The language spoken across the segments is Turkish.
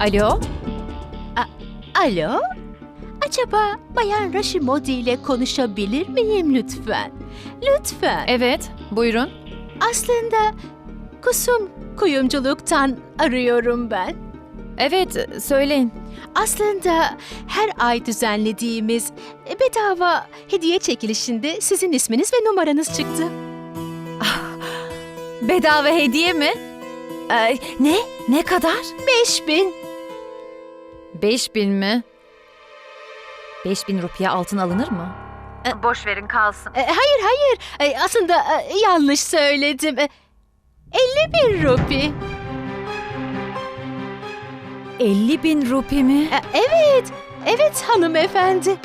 Alo? Alo? Acaba Bayan Rashimodi ile konuşabilir miyim lütfen? Lütfen. Evet, buyurun. Aslında kusum kuyumculuktan arıyorum ben. Evet, söyleyin. Aslında her ay düzenlediğimiz bedava hediye çekilişinde sizin isminiz ve numaranız çıktı. Bedava hediye mi? Ay, ne? Ne kadar? 5000. 5000 mi? 5000 rupiye altın alınır mı? Boş verin kalsın. E, hayır hayır. E, aslında e, yanlış söyledim. E, 50 bin rupi. 50 bin rupi mi? E, evet. Evet hanımefendi.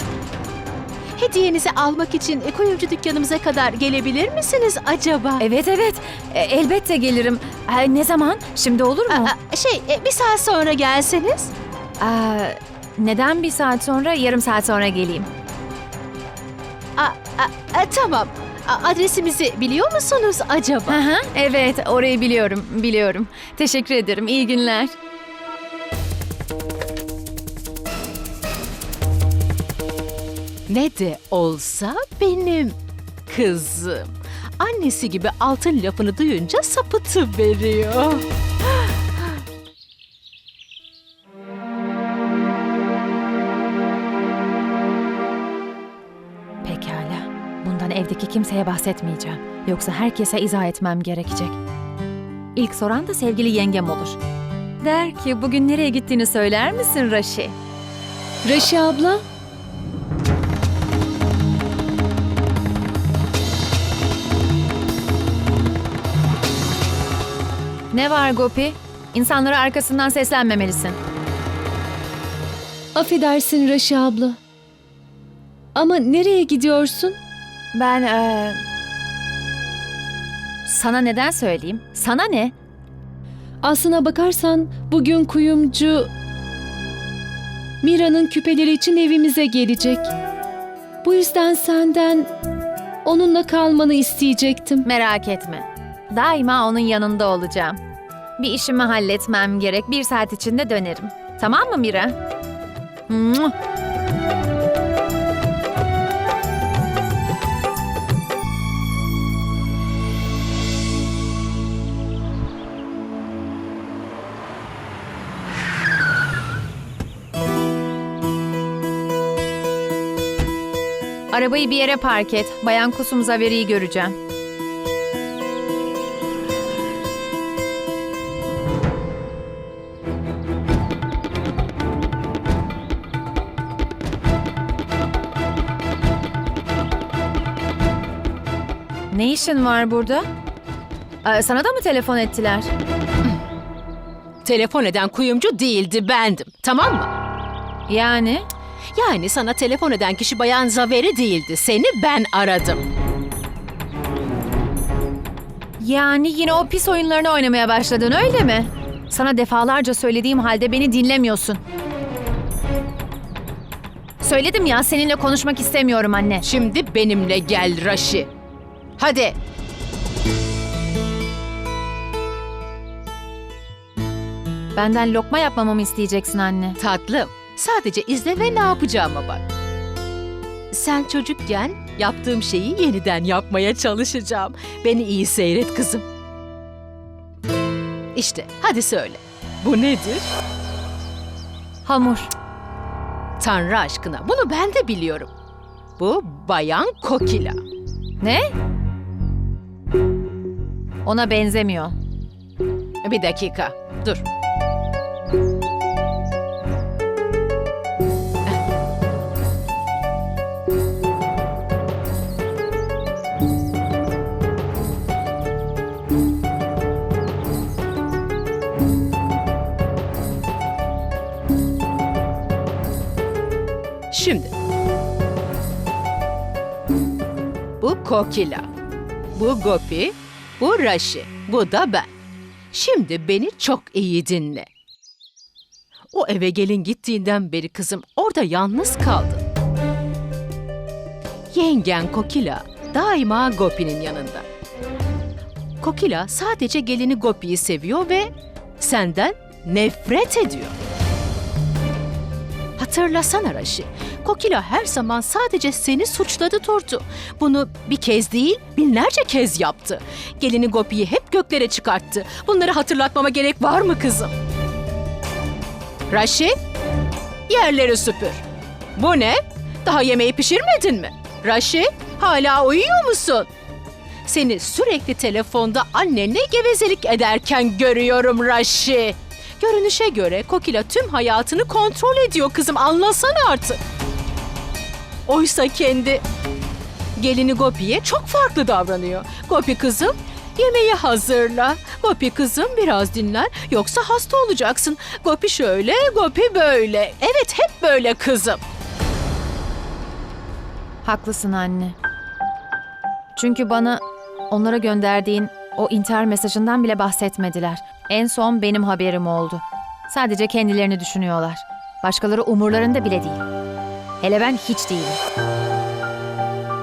Hediyenizi almak için e, kuyumcu dükkanımıza kadar gelebilir misiniz acaba? Evet evet, E, elbette gelirim. Ay, ne zaman? Şimdi olur mu? Aa, şey e, bir saat sonra gelseniz. Aa, neden bir saat sonra, yarım saat sonra geleyim? Aa, aa, aa, tamam. Aa, adresimizi biliyor musunuz acaba? Hı, evet, orayı biliyorum, biliyorum. Teşekkür ederim, iyi günler. Ne de olsa benim kızım. Annesi gibi altın lafını duyunca sapıtı veriyor. Bundan evdeki kimseye bahsetmeyeceğim. Yoksa herkese izah etmem gerekecek. İlk soran da sevgili yengem olur. Der ki bugün nereye gittiğini söyler misin Raşi? Raşi abla, Ne var Gopi? İnsanlara arkasından seslenmemelisin. affedersin Raşi abla. Ama nereye gidiyorsun? Ben eee, Sana neden söyleyeyim? Sana ne? Aslına bakarsan bugün kuyumcu Mira'nın küpeleri için evimize gelecek. Bu yüzden senden onunla kalmanı isteyecektim. Merak etme. Daima onun yanında olacağım. Bir işimi halletmem gerek. Bir saat içinde dönerim. Tamam mı Mira? Mua! Arabayı bir yere park et. Bayan Kusum Zaveri'yi göreceğim. Ne işin var burada? Aa, sana da mı telefon ettiler? Telefon eden kuyumcu değildi bendim. Tamam mı? Yani? Yani sana telefon eden kişi Bayan Zaveri değildi. Seni ben aradım. Yani yine o pis oyunlarını oynamaya başladın öyle mi? Sana defalarca söylediğim halde beni dinlemiyorsun. Söyledim ya seninle konuşmak istemiyorum anne. Şimdi benimle gel Raşi. Hadi. Benden lokma yapmamamı isteyeceksin anne. Tatlım, sadece izle ve ne yapacağıma bak. Sen çocukken yaptığım şeyi yeniden yapmaya çalışacağım. Beni iyi seyret kızım. İşte, hadi söyle. Bu nedir? Hamur. Tanrı aşkına, bunu ben de biliyorum. Bu Bayan Kokila. Ne? Ona benzemiyor. Bir dakika, dur. Şimdi. Bu Kokila. Bu Gopi. Bu Raşi. Bu da ben. Şimdi beni çok iyi dinle. O eve gelin gittiğinden beri kızım orada yalnız kaldın. Yengen Kokila daima Gopi'nin yanında. Kokila sadece gelini Gopi'yi seviyor ve senden nefret ediyor. Hatırlasana Raşi. Kokila her zaman sadece seni suçladı Turtu. Bunu bir kez değil binlerce kez yaptı. Gelini Gopi'yi hep göklere çıkarttı. Bunları hatırlatmama gerek var mı kızım? Raşi, yerleri süpür. Bu ne? Daha yemeği pişirmedin mi? Raşi, hala uyuyor musun? Seni sürekli telefonda annenle gevezelik ederken görüyorum Raşi. Görünüşe göre Kokila tüm hayatını kontrol ediyor kızım anlasana artık. Oysa kendi gelini Gopi'ye çok farklı davranıyor. Gopi kızım yemeği hazırla. Gopi kızım biraz dinlen yoksa hasta olacaksın. Gopi şöyle, Gopi böyle. Evet hep böyle kızım. Haklısın anne. Çünkü bana onlara gönderdiğin o intihar mesajından bile bahsetmediler. En son benim haberim oldu. Sadece kendilerini düşünüyorlar. Başkaları umurlarında bile değil. Hele ben hiç değilim.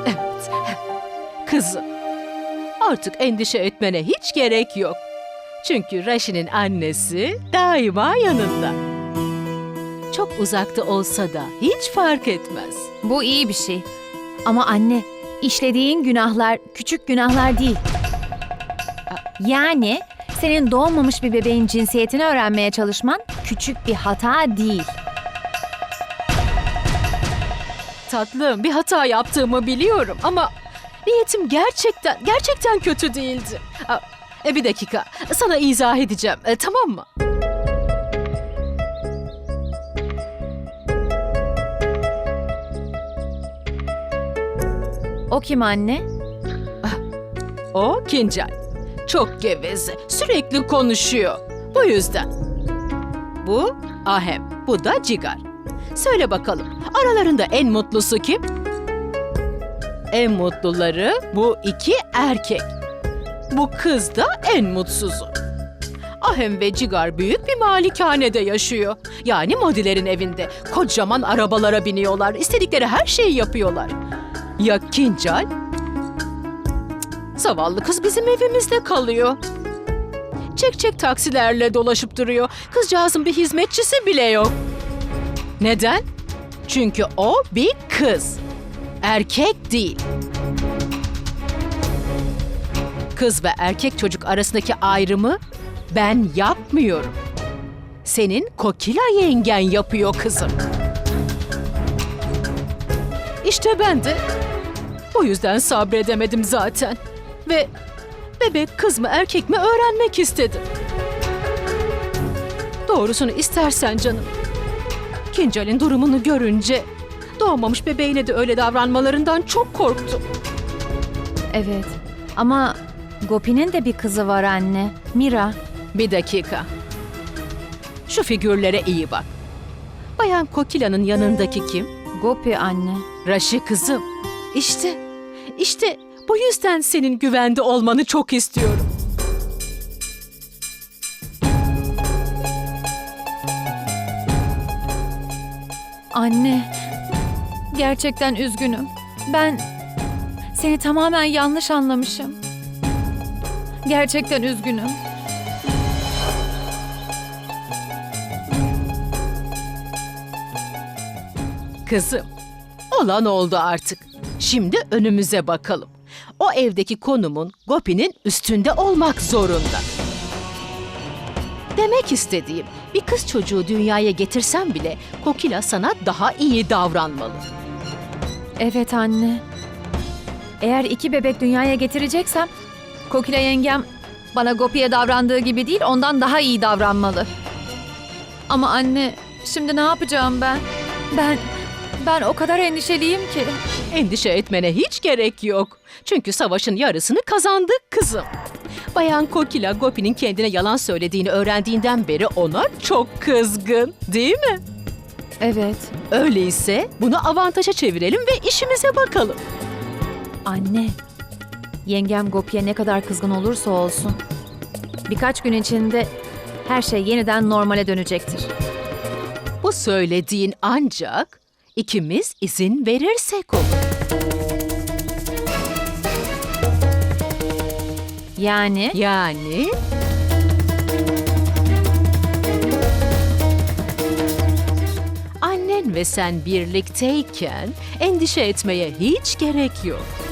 Evet. Kızım. Artık endişe etmene hiç gerek yok. Çünkü Raşi'nin annesi daima yanında. Çok uzakta olsa da hiç fark etmez. Bu iyi bir şey. Ama anne, işlediğin günahlar küçük günahlar değil. Yani senin doğmamış bir bebeğin cinsiyetini öğrenmeye çalışman küçük bir hata değil. Tatlım bir hata yaptığımı biliyorum ama niyetim gerçekten gerçekten kötü değildi. Aa, E, bir dakika sana izah edeceğim e, tamam mı? O kim anne? O Kincel. Çok geveze. Sürekli konuşuyor. Bu yüzden. Bu Ahem. Bu da Cigar. Söyle bakalım. Aralarında en mutlusu kim? En mutluları bu iki erkek. Bu kız da en mutsuzu. Ahem ve Cigar büyük bir malikanede yaşıyor. Yani Modilerin evinde. Kocaman arabalara biniyorlar. İstedikleri her şeyi yapıyorlar. Ya Kincel? Zavallı kız bizim evimizde kalıyor. Çek çek taksilerle dolaşıp duruyor. Kızcağızın bir hizmetçisi bile yok. Neden? Çünkü o bir kız. Erkek değil. Kız ve erkek çocuk arasındaki ayrımı ben yapmıyorum. Senin Kokila yengen yapıyor kızım. İşte ben de o yüzden sabredemedim zaten. Ve bebek kız mı erkek mi öğrenmek istedim. Doğrusunu istersen canım. Kincal'in durumunu görünce doğmamış bebeğine de öyle davranmalarından çok korktum. Evet. Ama Gopi'nin de bir kızı var anne. Mira. Bir dakika. Şu figürlere iyi bak. Bayan Kokila'nın yanındaki kim? Gopi anne. Raşi kızım. İşte, işte bu yüzden senin güvende olmanı çok istiyorum. Anne. Gerçekten üzgünüm. Ben seni tamamen yanlış anlamışım. Gerçekten üzgünüm. Kızım, olan oldu artık. Şimdi önümüze bakalım. O evdeki konumun Gopi'nin üstünde olmak zorunda. Demek istediğim, bir kız çocuğu dünyaya getirsem bile Kokila sana daha iyi davranmalı. Evet anne. Eğer iki bebek dünyaya getireceksem Kokila yengem bana Gopi'ye davrandığı gibi değil ondan daha iyi davranmalı. Ama anne şimdi ne yapacağım ben? Ben ben o kadar endişeliyim ki. Endişe etmene hiç gerek yok. Çünkü savaşın yarısını kazandık kızım. Bayan Kokila Gopi'nin kendine yalan söylediğini öğrendiğinden beri ona çok kızgın, değil mi? Evet. Öyleyse bunu avantaja çevirelim ve işimize bakalım. Anne. Yengem Gopi'ye ne kadar kızgın olursa olsun. Birkaç gün içinde her şey yeniden normale dönecektir. Bu söylediğin ancak ikimiz izin verirsek olur. Yani Yani annen ve ve sen birlikteyken endişe etmeye hiç gerek yok.